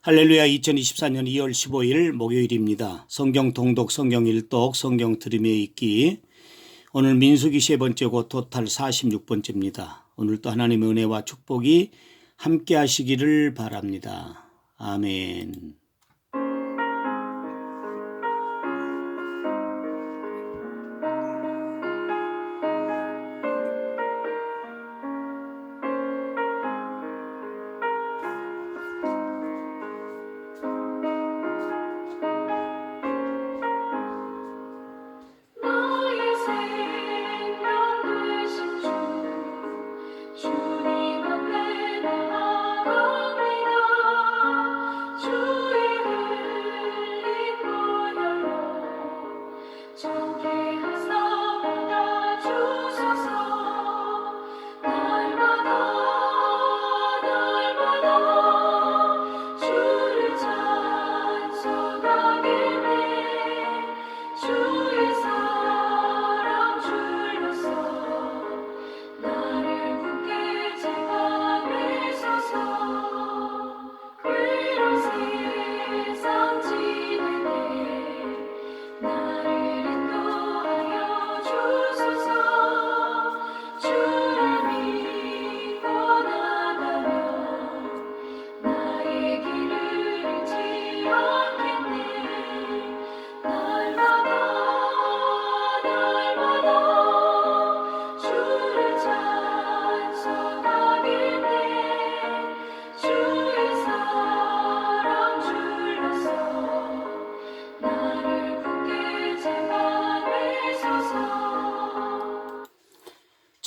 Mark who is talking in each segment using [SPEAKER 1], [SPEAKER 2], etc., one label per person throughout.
[SPEAKER 1] 할렐루야 2024년 2월 15일 목요일입니다. 성경 통독, 성경 일독, 성경 들음에 읽기. 오늘 민수기 세 번째 고 토탈 46번째입니다. 오늘도 하나님의 은혜와 축복이 함께 하시기를 바랍니다. 아멘.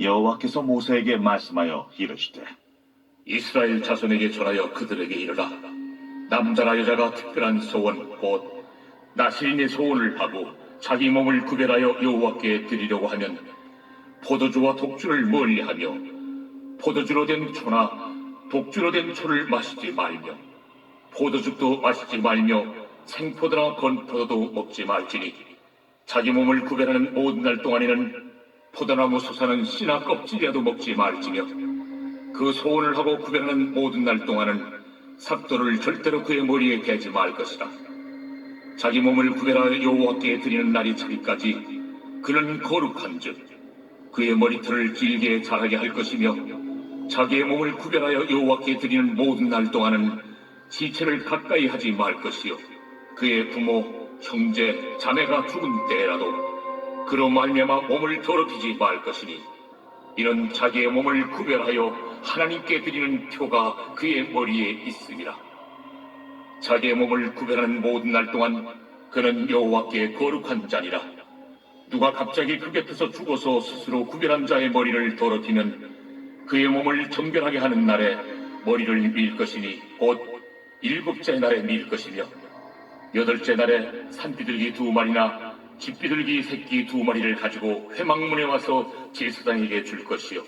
[SPEAKER 2] 여호와께서 모세에게 말씀하여 이르시되
[SPEAKER 3] 이스라엘 자손에게 전하여 그들에게 이르라. 남자나 여자가 특별한 소원 곧 나시인의 소원을 하고 자기 몸을 구별하여 여호와께 드리려고 하면 포도주와 독주를 멀리하며 포도주로 된 초나 독주로 된 초를 마시지 말며 포도즙도 마시지 말며 생포도나 건포도도 먹지 말지니 자기 몸을 구별하는 모든 날 동안에는 포도나무 솟아는 씨나 껍질이라도 먹지 말지며 그 소원을 하고 구별하는 모든 날 동안은 삭도를 절대로 그의 머리에 대지 말 것이다. 자기 몸을 구별하여 여호와께 드리는 날이 차기까지 그는 거룩한즉 그의 머리털을 길게 자라게 할 것이며 자기의 몸을 구별하여 여호와께 드리는 모든 날 동안은 지체를 가까이 하지 말 것이요 그의 부모 형제 자매가 죽은 때라도 그로 말미암아 몸을 더럽히지 말 것이니 이는 자기의 몸을 구별하여 하나님께 드리는 표가 그의 머리에 있습니다. 자기의 몸을 구별하는 모든 날 동안 그는 여호와께 거룩한 자니라. 누가 갑자기 그 곁에서 죽어서 스스로 구별한 자의 머리를 더럽히면 그의 몸을 정결하게 하는 날에 머리를 밀 것이니 곧 일곱째 날에 밀 것이며 여덟째 날에 산비둘기 두 마리나 집비둘기 새끼 두 마리를 가지고 회막문에 와서 제사장에게 줄 것이요.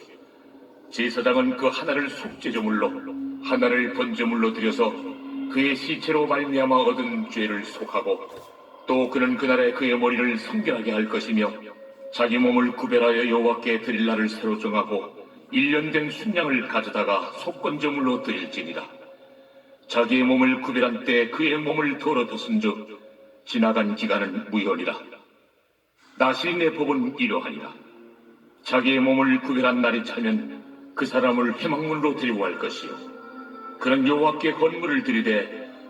[SPEAKER 3] 제사장은 그 하나를 속죄제물로 하나를 번제물로 드려서 그의 시체로 말미암아 얻은 죄를 속하고 또 그는 그날에 그의 머리를 성결하게 할 것이며 자기 몸을 구별하여 여호와께 드릴 날을 새로 정하고 일년된 순양을 가져다가 속건제물로 드릴지니라. 자기의 몸을 구별한 때 그의 몸을 더러뒀은즉 지나간 기간은 무효니라 나시린의 법은 이러하니라. 자기의 몸을 구별한 날이 차면 그 사람을 회막문으로 데리고 갈 것이요. 그는 여호와께 건물을 드리되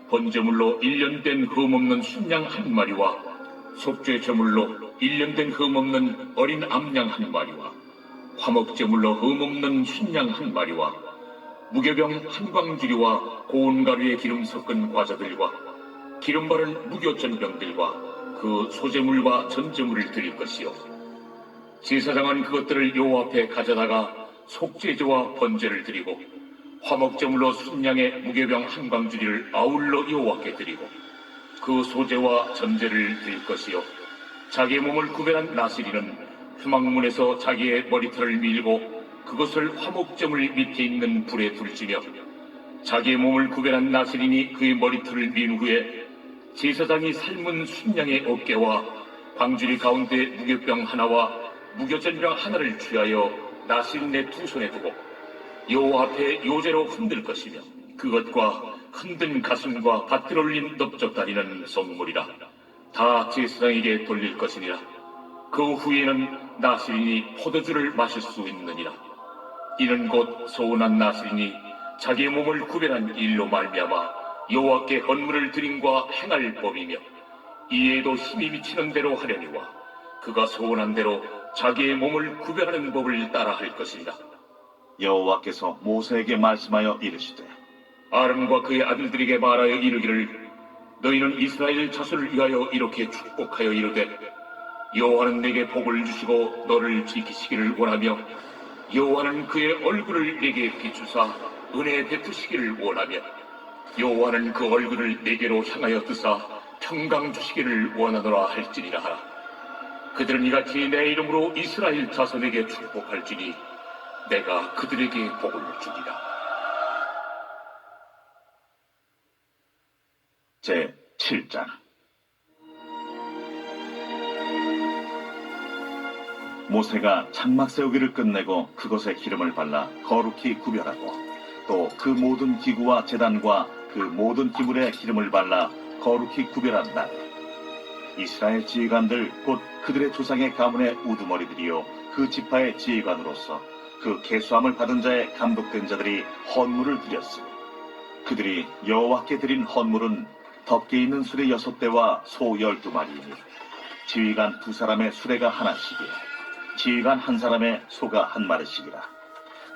[SPEAKER 3] 번제물로 일년된 흠없는 순양 한 마리와 속죄 제물로 일년된 흠없는 어린 암양 한 마리와 화목 제물로 흠없는 순양 한 마리와 무교병 한 광주리와 고운 가루에 기름 섞은 과자들과 기름 바른 무교전병들과 그 소제물과 전제물을 드릴 것이요. 제사장은 그것들을 여호와 앞에 가져다가 속죄제와 번제를 드리고 화목제물로 순양의 무교병 한 광주리를 아울러 여호와께 드리고 그 소제와 전제를 드릴 것이요. 자기의 몸을 구별한 나시리는 휴막문에서 자기의 머리털을 밀고 그것을 화목제물 밑에 있는 불에 둘지며 자기의 몸을 구별한 나시린이 그의 머리털을 민 후에 제사장이 삶은 순양의 어깨와 광주리 가운데 무교병 하나와 무교전병 하나를 취하여 나시린의 두 손에 두고 여호와 앞에 요제로 흔들 것이며 그것과 흔든 가슴과 밭들 올린 넓적다리는 선물이라. 다 제사장에게 돌릴 것이니라. 그 후에는 나시린이 포도주를 마실 수 있느니라. 이는 곧 소원한 나시린이 자기의 몸을 구별한 일로 말미암아 여호와께 헌물을 드림과 행할 법이며 이에도 힘이 미치는 대로 하려니와 그가 소원한 대로 자기의 몸을 구별하는 법을 따라 할 것이니라
[SPEAKER 2] 여호와께서 모세에게 말씀하여 이르시되
[SPEAKER 3] 아름과 그의 아들들에게 말하여 이르기를 너희는 이스라엘 자손을 위하여 이렇게 축복하여 이르되 여호와는 내게 복을 주시고 너를 지키시기를 원하며 여호와는 그의 얼굴을 내게 비추사 은혜 베푸시기를 원하며 여호와는 그 얼굴을 내게로 향하여 뜨사 평강 주시기를 원하노라 할지니라 하라. 그들은 이같이 내 이름으로 이스라엘 자손에게 축복할지니 내가 그들에게 복을 주리라.
[SPEAKER 2] 제 7장. 모세가 장막 세우기를 끝내고 그것에 기름을 발라 거룩히 구별하고 또 그 모든 기구와 재단과 그 모든 기물에 기름을 발라 거룩히 구별한 날 이스라엘 지휘관들 곧 그들의 조상의 가문의 우두머리들이요 그 지파의 지휘관으로서 그 계수함을 받은 자의 감독된 자들이 헌물을 드렸으니 그들이 여호와께 드린 헌물은 덮개 있는 수레 여섯 대와 소 열두 마리이니 지휘관 두 사람의 수레가 하나씩이에 지휘관 한 사람의 소가 한 마리씩이라.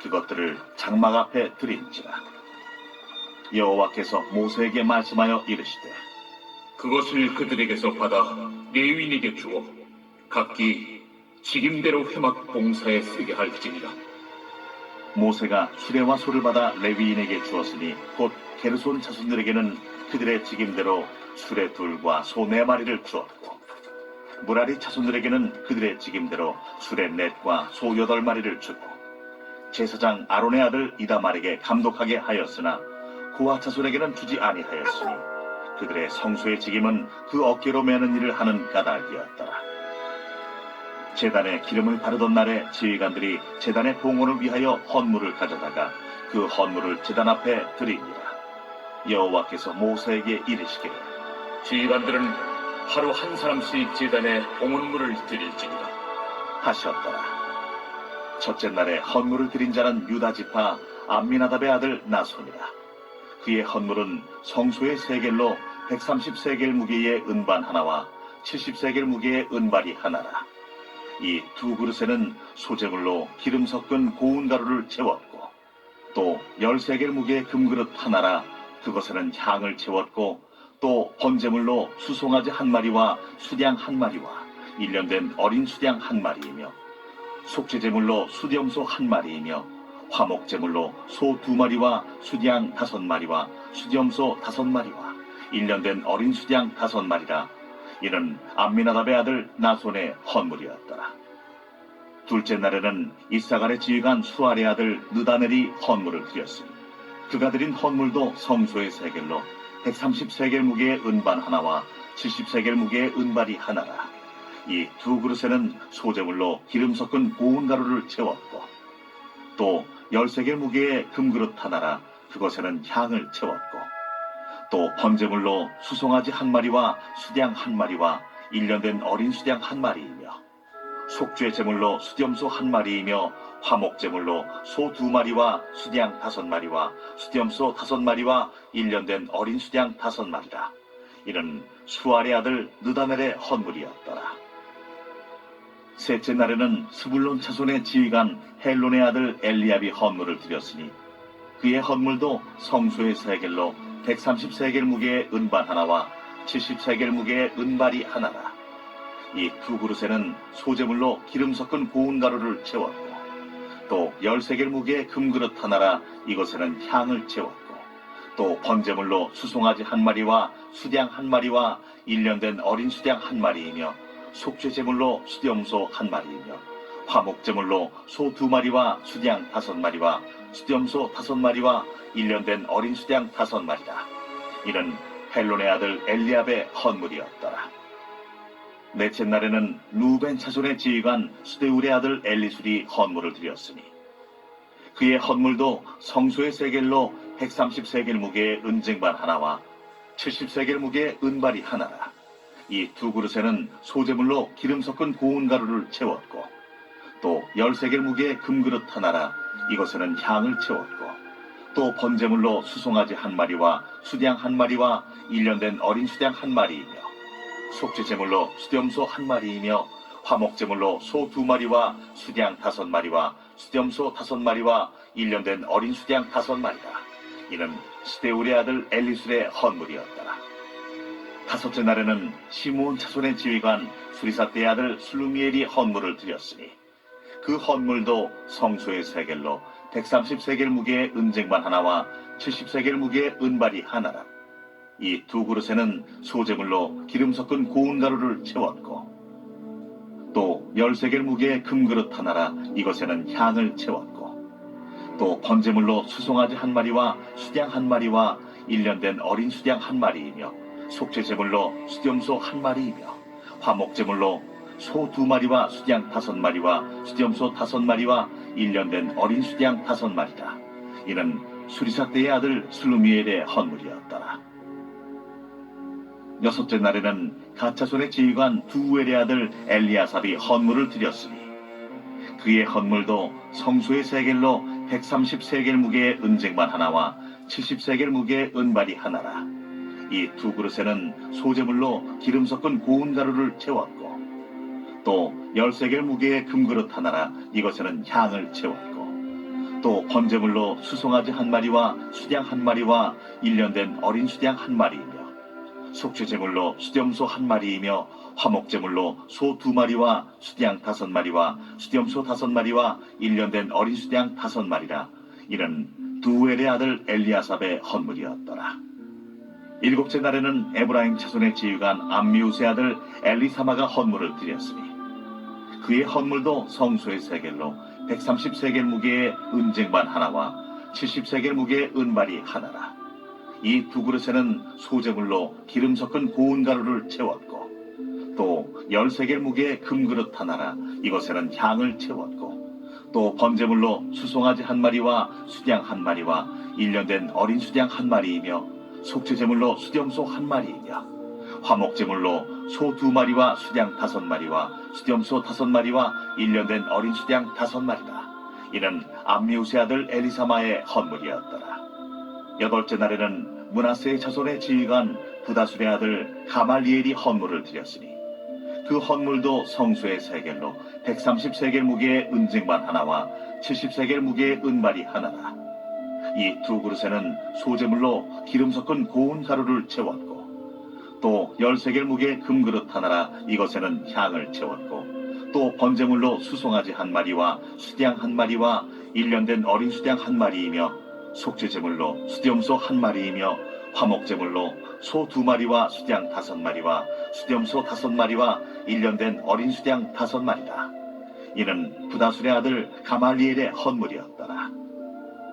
[SPEAKER 2] 그것들을 장막 앞에 드린지라 여호와께서 모세에게 말씀하여 이르시되
[SPEAKER 3] 그것을 그들에게서 받아 레위인에게 주어 각기 직임대로 회막 봉사에 쓰게 할지니라.
[SPEAKER 2] 모세가 수레와 소를 받아 레위인에게 주었으니 곧 게르손 자손들에게는 그들의 직임대로 수레 둘과 소 네 마리를 주었고 무라리 자손들에게는 그들의 직임대로 수레 넷과 소 여덟 마리를 주고 제사장 아론의 아들 이다말에게 감독하게 하였으나 고아 자손에게는 주지 아니하였으니 그들의 성소의 직임은 그 어깨로 매는 일을 하는 까닭이었더라. 제단에 기름을 바르던 날에 지휘관들이 제단의 봉헌을 위하여 헌물을 가져다가 그 헌물을 제단 앞에 드리니라. 여호와께서 모세에게 이르시기를
[SPEAKER 3] 지휘관들은 하루 한 사람씩 제단에 봉헌물을 드릴지니라
[SPEAKER 2] 하셨더라. 첫째 날에 헌물을 드린 자는 유다 지파 암미나답의 아들 나손이라. 그의 헌물은 성소의 세겔로 130세겔 무게의 은반 하나와 70세겔 무게의 은발이 하나라. 이 두 그릇에는 소재물로 기름 섞은 고운 가루를 채웠고 또 10세겔 무게의 금그릇 하나라 그것에는 향을 채웠고 또 번제물로 수송아지 한 마리와 수량 한 마리와 일년된 어린 수량 한 마리이며 속죄제물로 수염소 한 마리이며 화목제물로 소 두 마리와 수량 다섯 마리와 수염소 다섯 마리와 일년된 어린 수량 다섯 마리라 이는 암미나답의 아들 나손의 헌물이었더라 둘째 날에는 이사갈의 지휘관 수아의 아들 느다넬이 헌물을 드렸으니 그가 드린 헌물도 성소의 세겔로 130세겔 무게의 은반 하나와 70세겔 무게의 은발이 하나라. 이 두 그릇에는 소재물로 기름 섞은 고운 가루를 채웠고 또 10세겔 무게의 금그릇 하나라 그것에는 향을 채웠고 또 번제물로 수송아지 한 마리와 수량 한 마리와 일년된 어린 수량 한 마리이며 속죄 제물로 수염소 한 마리이며 화목 제물로 소 두 마리와 수량 다섯 마리와 수염소 다섯 마리와 일년된 어린 수량 다섯 마리라. 이는 수알의 아들 느다넬의 헌물이었더라 셋째 날에는 스불론 차손의 지휘관 헬론의 아들 엘리압이 헌물을 드렸으니 그의 헌물도 성소의 세겔로 130세겔 무게의 은반 하나와 70세겔 무게의 은발이 하나라. 이 두 그릇에는 소재물로 기름 섞은 고운 가루를 채웠고 또 10세겔 무게의 금그릇 하나라 이것에는 향을 채웠고 또 번제물로 수송아지 한 마리와 수량 한 마리와 일년된 어린 수량 한 마리이며 속죄제물로 수염소 한 마리이며 화목제물로 소 두 마리와 수량 다섯 마리와 수염소 다섯 마리와 일년된 어린 수량 다섯 마리라. 이는 헬론의 아들 엘리압의 헌물이었더라. 넷째 날에는 루벤 차손의 지휘관 수데울의 아들 엘리술이 헌물을 드렸으니 그의 헌물도 성소의 세겔로 130세겔 무게의 은쟁반 하나와 70세겔 무게의 은발이 하나라. 이 두 그릇에는 소재물로 기름 섞은 고운 가루를 채웠고 또 10세겔 무게의 금그릇 하나라 이것에는 향을 채웠고 또 번제물로 수송아지 한 마리와 수량 한 마리와 일년된 어린 수량 한 마리이며 속죄제물로 수염소 한 마리이며 화목제물로 소 두 마리와 수량 다섯 마리와 수염소 다섯 마리와 일년된 어린 수량 다섯 마리라. 이는 스데울의 아들 엘리술의 헌물이었더라 다섯째 날에는 시므온 차손의 지휘관 수리사 때 아들 슬루미엘이 헌물을 드렸으니 그 헌물도 성소의 세겔로 130세겔 무게의 은쟁반 하나와 70세겔 무게의 은발이 하나라. 이 두 그릇에는 소재물로 기름 섞은 고운 가루를 채웠고 또 10세겔 무게의 금그릇 하나라 이것에는 향을 채웠고 또 번제물로 수송아지 한 마리와 수량 한 마리와 일년된 어린 수량 한 마리이며 속죄제물로 수염소 한 마리이며 화목제물로 소 두 마리와 수량 다섯 마리와 수염소 다섯 마리와 일년된 어린 수량 다섯 마리라. 이는 수리사 때의 아들 슬루미엘의 헌물이었더라. 여섯째 날에는 가차손의 지휘관 두엘의 아들 엘리아삽이 헌물을 드렸으니 그의 헌물도 성소의 세겔로 130세겔 무게의 은쟁반 하나와 70세겔 무게의 은발이 하나라. 이 두 그릇에는 소재물로 기름 섞은 고운 가루를 채웠고 또 열세겔 무게의 금그릇 하나라 이것에는 향을 채웠고 또 번제물로 수송아지 한 마리와 수량 한 마리와 일년된 어린 수량 한 마리이며 속죄제물로 수염소 한 마리이며 화목제물로 소 두 마리와 수량 다섯 마리와 수염소 다섯 마리와 일년된 어린 수량 다섯 마리라 이는 두엘의 아들 엘리아삽의 헌물이었더라. 일곱째 날에는 에브라임 차손의 지휘관 암미우스의 아들 엘리사마가 헌물을 드렸으니 그의 헌물도 성소의 세겔로 130세겔 무게의 은쟁반 하나와 70세겔 무게의 은발이 하나라. 이 두 그릇에는 소재물로 기름 섞은 고운 가루를 채웠고 또 10세겔 무게의 금그릇 하나라 이것에는 향을 채웠고 또 번제물로 수송아지 한 마리와 수량 한 마리와 일년된 어린 수량 한 마리이며 속죄제물로 수염소 한 마리이며 화목제물로 소 두 마리와 수량 다섯 마리와 수염소 다섯 마리와 일년된 어린 수량 다섯 마리라. 이는 암미우스의 아들 엘리사마의 헌물이었더라. 여덟째 날에는 문하세의 자손의 지휘관 부다술의 아들 가말리엘이 헌물을 드렸으니 그 헌물도 성소의 세겔로 130세겔 무게의 은쟁반 하나와 70세겔 무게의 은발이 하나라. 이 두 그릇에는 소재물로 기름 섞은 고운 가루를 채웠고 또 열세겔 무게의 금그릇 하나라 이것에는 향을 채웠고 또 번제물로 수송아지 한 마리와 수량 한 마리와 일년된 어린 수량 한 마리이며 속죄제물로 수염소 한 마리이며 화목제물로 소 두 마리와 수량 다섯 마리와 수염소 다섯 마리와 일년된 어린 수량 다섯 마리라 이는 부다술의 아들 가말리엘의 헌물이었더라.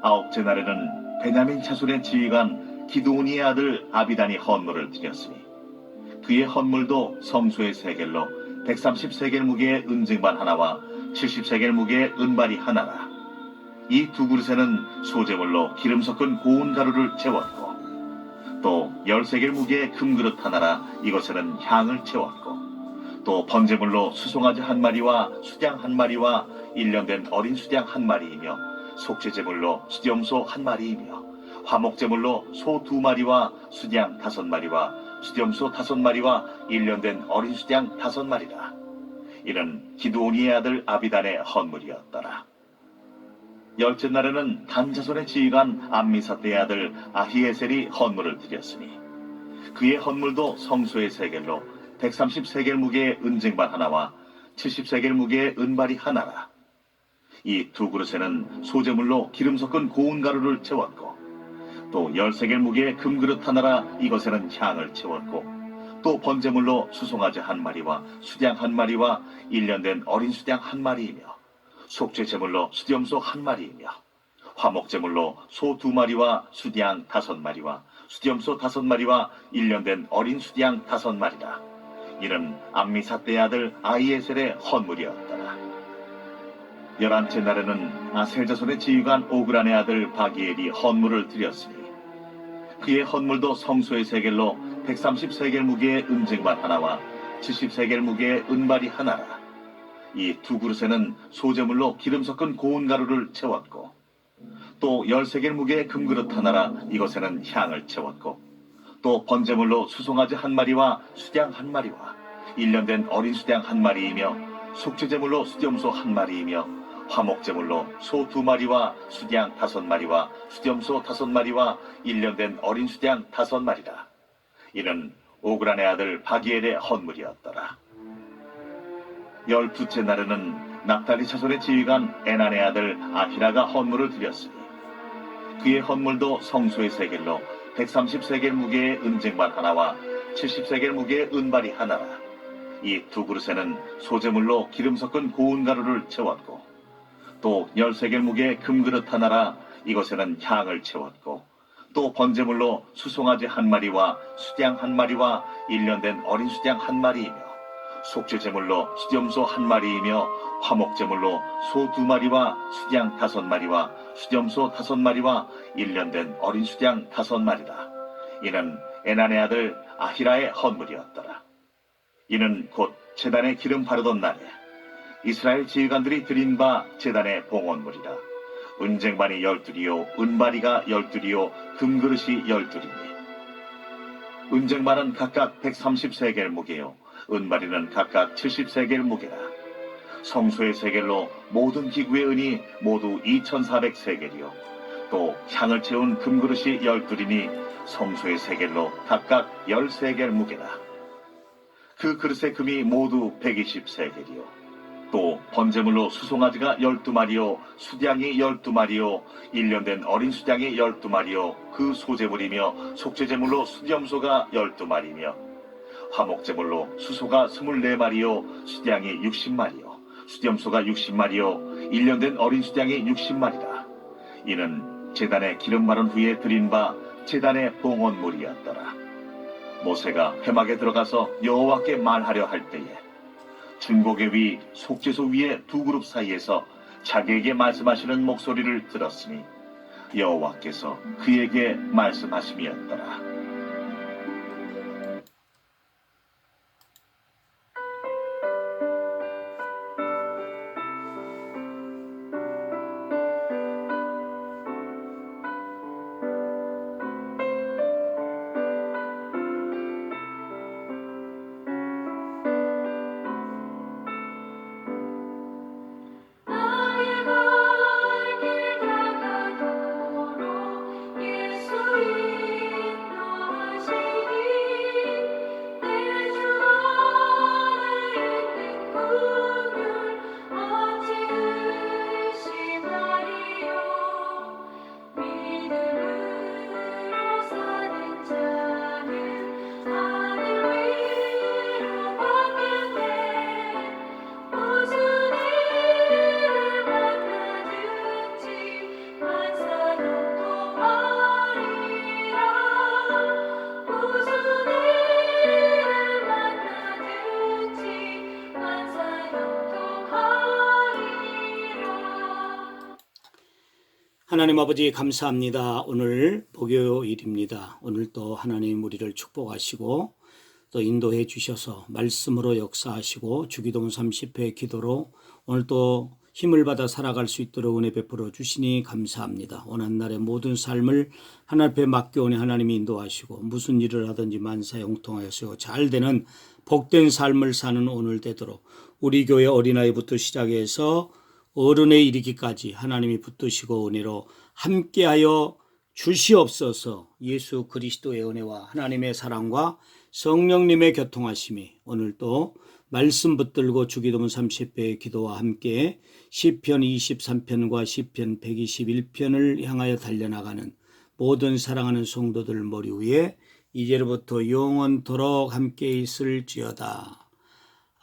[SPEAKER 2] 아홉째 날에는 베냐민 차손의 지휘관 기드오니의 아들 아비단이 헌물을 드렸으니 그의 헌물도 성소의 세겔로 130세겔 무게의 은쟁반 하나와 70세겔 무게의 은발이 하나라. 이 두 그릇에는 소재물로 기름 섞은 고운 가루를 채웠고 또 10세겔 무게의 금그릇 하나라 이것에는 향을 채웠고 또 번제물로 수송아지 한 마리와 수장 한 마리와 일년된 어린 수장 한 마리이며 속죄제물로 수염소 한 마리이며 화목제물로 소 두 마리와 수장 다섯 마리와 수염소 다섯 마리와 일년된 어린 수장 다섯 마리라 이는 기드오니의 아들 아비단의 헌물이었더라 열째 날에는 단자손의 지휘관 암미사대의 아들 아히에셀이 헌물을 드렸으니 그의 헌물도 성소의 세겔로 130세겔 무게의 은쟁반 하나와 70세겔 무게의 은발이 하나라. 이 두 그릇에는 소재물로 기름 섞은 고운 가루를 채웠고 또 10세겔 무게의 금그릇 하나라 이것에는 향을 채웠고 또 번제물로 수송아지 한 마리와 수장 한 마리와 일년된 어린 수장 한 마리이며 속죄제물로 수염소 한 마리이며 화목제물로 소 두 마리와 수양 다섯 마리와 수염소 다섯 마리와 일년된 어린 수양 다섯 마리라. 이는 암미사떼의 아들 아이에셀의 헌물이었더라. 열한째 날에는 아셀자손의 지휘관 오그란의 아들 바기엘이 헌물을 드렸으니 그의 헌물도 성소의 세겔로 130세겔 무게의 은쟁반 하나와 70세겔 무게의 은발이 하나라. 이 두 그릇에는 소재물로 기름 섞은 고운 가루를 채웠고 또 10세겔 무게의 금그릇 하나라 이것에는 향을 채웠고 또 번제물로 수송아지 한 마리와 수장 한 마리와 일년된 어린 수장 한 마리이며 속죄제물로 수염소 한 마리이며 화목제물로 소 두 마리와 수장 다섯 마리와 수염소 다섯 마리와 일년된 어린 수장 다섯 마리라 이는 오그란의 아들 바기엘의 헌물이었더라 열두째 날에는 납달리 차손의 지휘관 에난의 아들 아히라가 헌물을 드렸으니 그의 헌물도 성소의 세겔로 130세겔 무게의 은쟁반 하나와 70세겔 무게의 은발이 하나라. 이 두 그릇에는 소재물로 기름 섞은 고운 가루를 채웠고 또 10세겔 무게의 금그릇 하나라 이것에는 향을 채웠고 또 번제물로 수송아지 한 마리와 수장 한 마리와 일년된 어린 수장 한 마리이며 속죄제물로 수염소 한 마리이며 화목제물로 소 두 마리와 수장 다섯 마리와 수염소 다섯 마리와 일년된 어린 수장 다섯 마리라. 이는 에난의 아들 아히라의 헌물이었더라. 이는 곧 제단에 기름 바르던 날에 이스라엘 지휘관들이 드린 바 제단의 봉헌물이라. 은쟁반이 열둘이요 은바리가 열둘이요 금그릇이 열둘이니 은쟁반은 각각 130세겔 무게요 은바리는 각각 70세겔 무게라. 성소의 세겔로 모든 기구의 은이 모두 2,400세겔이요. 또 향을 채운 금그릇이 열둘이니 성소의 세겔로 각각 10세겔 무게라. 그 그릇의 금이 모두 120세겔이요. 또 번제물로 수송아지가 12마리요, 수량이 12마리요, 일년된 어린 수량이 12마리요, 그 소재물이며 속죄제물로 수염소가 12마리며 화목제물로 수소가 24마리요, 수량이 60마리요, 수염소가 60마리요, 일년된 어린 수량이 60마리라. 이는 제단에 기름 바른 후에 드린 바 제단의 봉헌물이었더라. 모세가 회막에 들어가서 여호와께 말하려 할 때에 중복의 위 속죄소 위에 두 그룹 사이에서 자기에게 말씀하시는 목소리를 들었으니 여호와께서 그에게 말씀하심이었더라.
[SPEAKER 4] 하나님 아버지 감사합니다. 오늘 목요일입니다. 오늘 또 하나님 우리를 축복하시고 또 인도해 주셔서 말씀으로 역사하시고 주기도문 30회 기도로 오늘 또 힘을 받아 살아갈 수 있도록 은혜 베풀어 주시니 감사합니다. 오늘 날의 모든 삶을 하나님 앞에 맡겨오니 하나님이 인도하시고 무슨 일을 하든지 만사 영통하여서 잘 되는 복된 삶을 사는 오늘 되도록 우리 교회 어린아이부터 시작해서 어른에 이르기까지 하나님이 붙드시고 은혜로 함께하여 주시옵소서 예수 그리스도의 은혜와 하나님의 사랑과 성령님의 교통하심이 오늘도 말씀 붙들고 주기도문 30배의 기도와 함께 시편 23편과 시편 121편을 향하여 달려나가는 모든 사랑하는 성도들 머리 위에 이제로부터 영원토록 함께 있을지어다.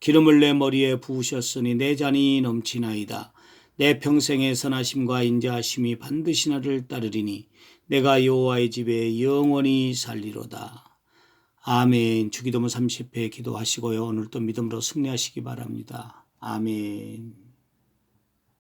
[SPEAKER 4] 기름을 내 머리에 부으셨으니 내 잔이 넘치나이다. 내 평생의 선하심과 인자하심이 반드시 나를 따르리니 내가 여호와의 집에 영원히 살리로다. 아멘. 주기도문 30회 기도하시고요. 오늘도 믿음으로 승리하시기 바랍니다. 아멘.